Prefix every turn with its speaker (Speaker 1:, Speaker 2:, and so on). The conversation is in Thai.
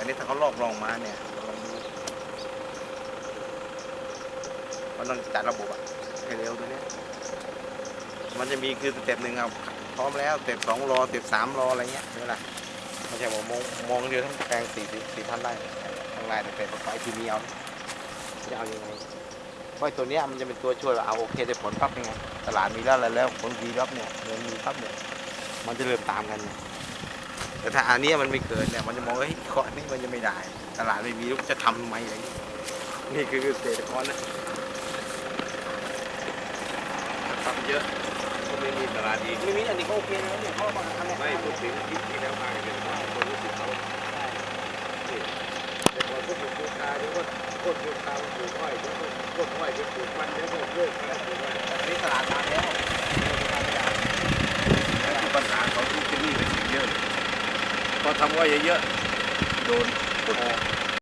Speaker 1: แต่นี่ถ้าเขาลอกลองมาเนี่ยเราลองดูมันต้องจัดระบบอะให้เร็วตัวเนี้ยมันจะมีคือสเต็ปหนึ่งเอาพร้อมแล้วสเต็ปสองรอสเต็ปสามรออะไรเงี้ยใช่ไหมล่ะไม่ใช่ว่ามองมองเดียวทั้งแปลงสี่สี่ท่านได้ทั้งลายแต่เป็นไฟที่มีเอาจะเอายังไงเพราะไอ้ตัวเนี้ยมันจะเป็นตัวช่วยว่าเอาโอเคได้ผลปั๊บยังไงตลาดมีแล้วอะไรแล้วผลดีปั๊บเนี่ยเงินมีปั๊บเนี่ยมันจะเริ่มตามกันไง แต่ถ้าอันเนี้ยมันไม่เกิดเนี่ยมันจะมองว่าเฮ้ยข้อนี้มันจะไม่ได้ ตลาดไม่มีแล้วจะทำทำไมอะไรอย่างงี้นี่คือเกษตรกรนะทำเยอะก็ไม่มีตลาดดี
Speaker 2: ไม่มีอันนี้ก็โอเคนะเนี่ยเขามาทำเนี่ย
Speaker 1: ไม่พูดถึงที่ที่แล้วมาเนี่ยคนรู้สึกเขาแต่ก่อนพวกปลูกโคคาเดี๋ยวก็โคตรโคคาปลูกอ้อยเดี๋ยวก็โคตรอ้อยเดี๋ยวปลูกมันเดี๋ยวก็เลิกอะไร ทำไว้เยอะๆโดนกด